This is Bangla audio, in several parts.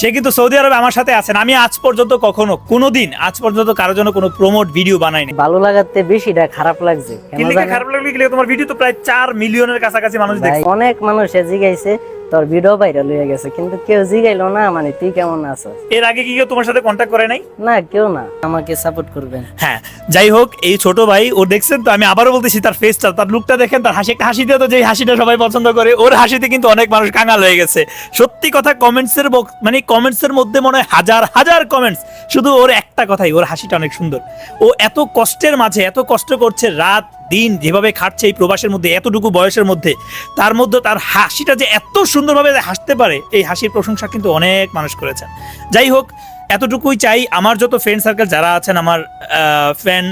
সে কিন্তু সৌদি আরবে আমার সাথে আছেন। আমি আজ পর্যন্ত কখনো কোনোদিন আজ পর্যন্ত কারোর জন্য কোনো প্রমোট ভিডিও বানাইনি। ভালো লাগাতে বেশি এটা খারাপ লাগছে। খারাপ লাগলে তোমার ভিডিও তো প্রায় চার মিলিয়নের কাছাকাছি মানুষ দেখে অনেক মানুষ জিগাইছে তোর ভিডিও ভাইরাল হয়ে গেছে কিন্তু কেউ জিগাইলো না মানে তুই কেমন আছো? এর আগে কি কেউ তোমার সাথে কন্ট্যাক্ট করে নাই? না কেউ না। আমাকে সাপোর্ট করবেন। হ্যাঁ যাই হোক এই ছোট ভাই ও দেখছেন তো আমি আবারও বলতেছি তার ফেসটা তার লুকটা দেখেন তার হাসি একটা হাসি দিয়ে তো যে হাসিটা সবাই পছন্দ করে ওর হাসিতে কিন্তু অনেক মানুষ কাঙাল হয়ে গেছে। সত্যি কথা কমেন্টস এর মানে কমেন্টস এর মধ্যে মনে হয় হাজার হাজার কমেন্টস শুধু ওর একটা কথাই ওর হাসিটা অনেক সুন্দর। ও এত কষ্টের মাঝে এত কষ্ট করছে রাত দিন যেভাবে খাটছে এই প্রবাসের মধ্যে, এতটুকু বয়সের মধ্যে, তার মধ্যে তার হাসিটা যে এত সুন্দরভাবে হাসতে পারে, এই হাসির প্রশংসা কিন্তু অনেক মানুষ করেছেন। যাই হোক, এতটুকুই চাই, আমার যত ফ্রেন্ড সার্কেল যারা আছেন, আমার ফ্যান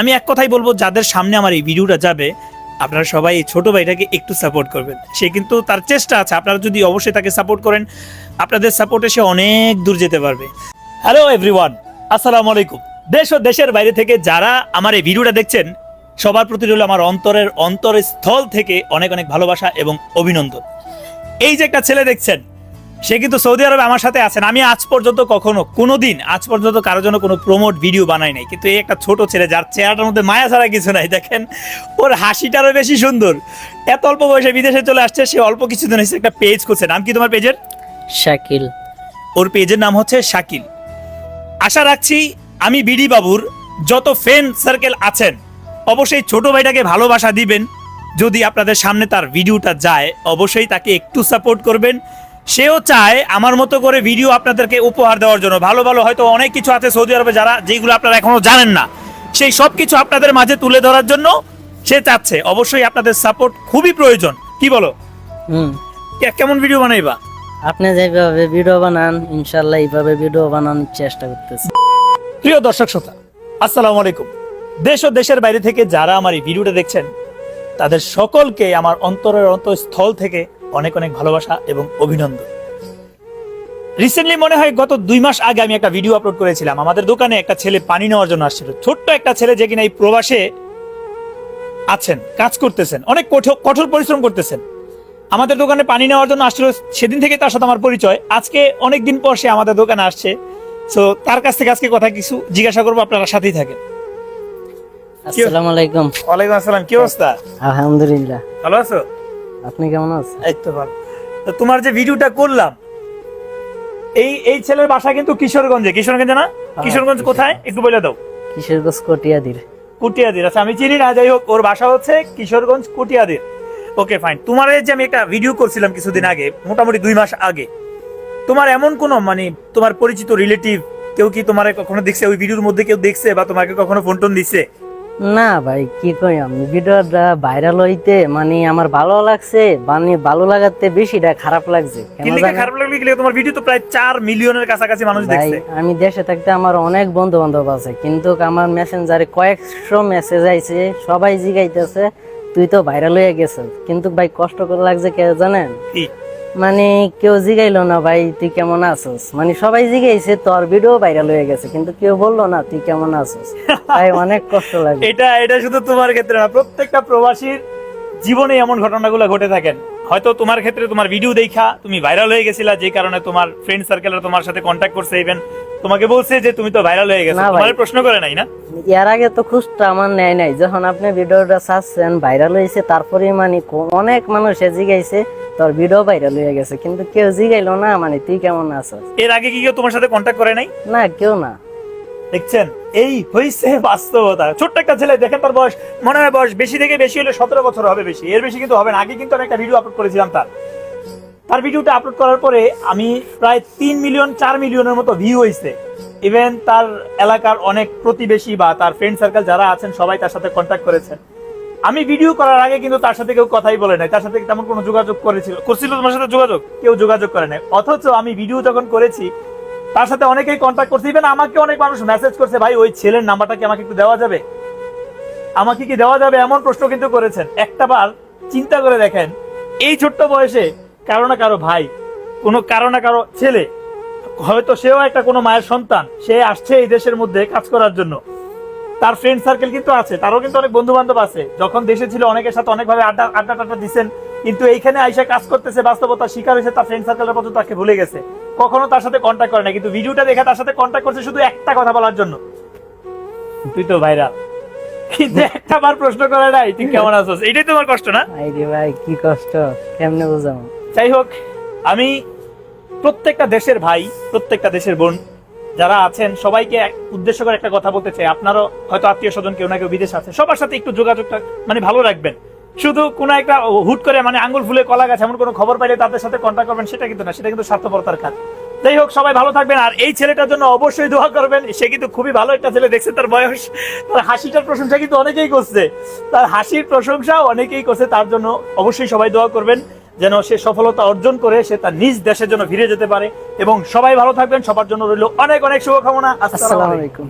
আমি এক কথাই বলব, যাদের সামনে আমার এই ভিডিওটা যাবে, আপনারা সবাই এই ছোট ভাইটাকে একটু সাপোর্ট করবেন। সে কিন্তু তার চেষ্টা আছে, আপনারা যদি অবশ্যই তাকে সাপোর্ট করেন, আপনাদের সাপোর্টে সে অনেক দূর যেতে পারবে। হ্যালো এভরিওয়ান আসসালামু আলাইকুম। দেশ ও দেশের বাইরে থেকে যারা আমার এই ভিডিওটা দেখছেন সবার প্রতি রইল আমার অন্তরের অন্তরের স্থল থেকে অনেক অনেক ভালোবাসা এবং অভিনন্দন। এই যে একটা ছেলে দেখছেন সে কিন্তু সৌদি আরবে আমার সাথে আছেন। আমি আজ পর্যন্ত কখনো কোনো দিন আজ পর্যন্ত কারোর জন্য কোনো প্রমোট ভিডিও বানাই নাই। কিন্তু এই একটা ছোট ছেলে যার চেহারাটার মধ্যে মায়া ছাড়া কিছু নাই দেখেন ওর হাসিটারও বেশি সুন্দর। এত অল্প বয়সে বিদেশে চলে আসছে সে অল্প কিছুদিন হয়েছে একটা পেজ করছে নাম কি তোমার পেজের শাকিল। ওর পেজের নাম হচ্ছে শাকিল। আশা রাখছি আমি বিডি বাবুর যত ফ্রেন্ড সার্কেল আছেন অবশ্যই ছোট ভাইটাকে ভালোবাসা দিবেন। যদি আপনাদের সামনে তার ভিডিওটা যায় অবশ্যই তাকে একটু সাপোর্ট করবেন। সেও চায় আমার মতো করে ভিডিও আপনাদেরকে উপহার দেওয়ার জন্য। ভালো ভালো হয়তো অনেক কিছু আছে সৌদি আরবে যারা যেগুলো আপনারা এখনও জানেন না। সেই সব কিছু আপনাদের মাঝে তুলে ধরার জন্য সে চাচ্ছে। অবশ্যই আপনাদের সাপোর্ট খুবই প্রয়োজন। কি বলো? হুম। কেমন ভিডিও বানাইবা? আপনি যেভাবে ভিডিও বানান ইনশাল্লাহ এইভাবে ভিডিও বানানোর চেষ্টা করতেছি। প্রিয় দর্শক শ্রোতা আসসালামু আলাইকুম। দেশ ও দেশের বাইরে থেকে যারা আমার এই ভিডিওটা দেখছেন, তাদের সকলকে আমার অন্তরের অন্তঃস্থল থেকে অনেক অনেক ভালোবাসা এবং অভিনন্দন। রিসেন্টলি মনে হয় গত দুই মাস আগে আমি একটা ভিডিও আপলোড করেছিলাম। আমাদের দোকানে একটা ছেলে পানি নেওয়ার জন্য আসছিল। ছোট্ট একটা ছেলে যে কিনা এই প্রবাসে আছেন, কাজ করতেছেন, অনেক কঠোর পরিশ্রম করতেছেন। আমাদের দোকানে পানি নেওয়ার জন্য আসছিল, সেদিন থেকে তার সাথে আমার পরিচয়। আজকে অনেক দিন পর সে আমাদের দোকানে আসছে। তো তার কাছ থেকে আজকে কথা কিছু জিজ্ঞাসা করব, আপনারা সাথেই থাকেন। আসসালামু আলাইকুম। ওয়ালাইকুম আসসালাম কি অবস্থা? আলহামদুলিল্লাহ। ভালো আছো? আপনি কেমন আছেন? এই তো ভালো। তো তোমার যে ভিডিওটা করলাম এই এই ছেলের বাসা কিন্তু কিশোরগঞ্জে। কিশোরগঞ্জে না? কিশোরগঞ্জ কোথায়? একটু বলে দাও। কিশোরগঞ্জ কটিয়াদির। কুটিয়াদির। আচ্ছা আমি চিনি না যাই হোক ওর বাসা হচ্ছে কিশোরগঞ্জ কুটিয়াদির। ওকে ফাইন তোমার এই যে আমি একটা ভিডিও করছিলাম কিছুদিন আগে মোটামুটি দুই মাস আগে তোমার এমন কোন মানে তোমার পরিচিত রিলেটিভ কেউ কি তোমার কখনো দেখছে? ওই ভিডিওর মধ্যে কেউ দেখছে বা তোমাকে কখনো ফোন টোন দিচ্ছে না ভাই কি কই আমি ভিডিওটা ভাইরাল হইতে মানে আমার ভালো লাগছে মানে ভালো লাগাতে বেশিটা খারাপ লাগছে। খারাপ লাগলে কি তোমার ভিডিও তো প্রায় চার মিলিয়নের কাছাকাছি মানুষ দেখছে। আমি দেশে থাকতে আমার অনেক বন্ধু বান্ধব আছে কিন্তু আমার মেসেঞ্জারে কয়েকশো মেসেজ আইছে সবাই জিগাইতেছে তুই তো ভাইরাল হয়ে গেছিস। কিন্তু ভাই কষ্ট করে লাগছে কে জানেন? মানে কেউ জিগাইলো না, ভাই, তুই কেমন আছিস? মানে সবাই জিগাইছে তোর ভিডিও ভাইরাল হয়ে গেছে, কিন্তু কেউ বলল না, তুই কেমন আছিস? ভাই, অনেক কষ্ট লাগে। এটা এটা শুধু তোমার ক্ষেত্রে না, প্রত্যেকটা প্রবাসীর জীবনে এমন ঘটনাগুলো ঘটে থাকেন। হয়তো তোমার ক্ষেত্রে তোমার ভিডিও দেখা তুমি ভাইরাল হয়ে গেছিলা যে কারণে তোমার ফ্রেন্ড সার্কেলরা তোমার সাথে কন্ট্যাক্ট করছে ইভেন তোমাকে বলছে যে তুমি তো ভাইরাল হয়ে গেছো। তোমার প্রশ্ন করে নাই না? এর আগে তো খুঁজটা আমার নেয় নাই। যখন আপনি ভিডিওটা ছাড়ছেন ভাইরাল হয়েছে তারপরে মানে অনেক মানুষ জিগাইছে তোর ভিডিও ভাইরাল হয়ে গেছে। কিন্তু কেউ জিগাইলো না মানে তুই কেমন আছিস? এর আগে কি কেউ তোমার সাথে কন্ট্যাক্ট করে নাই? না কেউ না। দেখছেন? এই হইছে বাস্তবতা। ছোট্ট একটা ছেলে, দেখেন তার বয়স, মনে হয় বয়স বেশি থেকে বেশি হলে সতেরো বছর হবে বেশি। এর বেশি কিন্তু হবে না। আগে কিন্তু আমি একটা ভিডিও আপলোড করেছিলাম তার। তার ভিডিওটা আপলোড করার পরে আমি প্রায় তিন মিলিয়ন, চার মিলিয়নের মতো ভিউ হয়েছে ইভেন তার এলাকার অনেক প্রতিবেশী বা তার ফ্রেন্ড সার্কেল যারা আছেন, সবাই তার সাথে কন্ট্যাক্ট করেছেন। আমি ভিডিও করার আগে কিন্তু তার সাথে কেউ কথাই বলে নাই। তার সাথে তেমন কোনো যোগাযোগ করেছিল করছিল তোমার সাথে যোগাযোগ? কেউ যোগাযোগ করে নাই। অথচ আমি ভিডিও যখন করেছি তার সাথে অনেকেই কন্ট্যাক্ট করছে। ইভেন আমাকে অনেক মানুষ মেসেজ করছে, ভাই, ওই ছেলের নাম্বারটা কি আমাকে একটু দেওয়া যাবে? আমাকে কি দেওয়া যাবে? এমন প্রশ্ন কিন্তু করেছেন। একটা বার চিন্তা করে দেখেন, এই ছোট্ট বয়সে কারও না কারও ভাই, কোনো কারও না কারও ছেলে, হয়তো সেও একটা কোনো মায়ের সন্তান, সে আসছে এই দেশের মধ্যে কাজ করার জন্য। তার ফ্রেন্ড সার্কেল কিন্তু আছে, তারও কিন্তু অনেক বন্ধু বান্ধব আছে। যখন দেশে ছিল, অনেকের সাথে অনেকভাবে আড্ডা আড্ডা টাড্ডা দিচ্ছেন কিন্তু এইখানে আইসা কাজ করতেছে বাস্তবতা শিকার হয়েছে, তার ফ্রেন্ড সার্কেলের পর্যন্ত তাকে ভুলে গেছে। কখনো তার সাথে কন্ট্যাক্ট করে না কিন্তু ভিডিওটা দেখে তার সাথে কন্ট্যাক্ট করছে শুধু একটা কথা বলার জন্য। তুই তো ভাইরাল কিন্তু একটা বার প্রশ্ন করে নাই তুই কেমন আছিস? এটাই তোমার কষ্ট না? আইরে ভাই কি কষ্ট? কেমনে বুঝাবো? যাই হোক আমি প্রত্যেকটা দেশের ভাই প্রত্যেকটা দেশের বোন যারা আছেন সবাইকে এক উদ্দেশ্য করে একটা কথা বলতে চাই। আপনারও হয়তো আত্মীয় স্বজন কেউ না কেউ বিদেশ আছে সবার সাথে একটু যোগাযোগটা মানে ভালো রাখবেন। শুধু কোনো একটা হুট করে মানে আঙ্গুল ফুলে কলা গাছ এমন কোনো খবর পাইলে তাদের সাথে কন্ট্যাক্ট করবেন, সেটা কিন্তু না, সেটা কিন্তু স্বার্থপরতার কাজ। যাই হোক, সবাই ভালো থাকবেন, আর এই ছেলেটার জন্য অবশ্যই দোয়া করবেন, সে কিন্তু খুবই ভালো একটা ছেলে দেখছে তার বয়স, তার হাসিটার প্রশংসা কিন্তু অনেকেই করছে। তার হাসির প্রশংসা অনেকেই করছে, তার জন্য অবশ্যই সবাই দোয়া করবেন, যেন সে সফলতা অর্জন করে, সে তার নিজ দেশের জন্য ফিরে যেতে পারে, এবং সবাই ভালো থাকবেন, সবার জন্য রইল অনেক অনেক শুভকামনা আসসালামু আলাইকুম।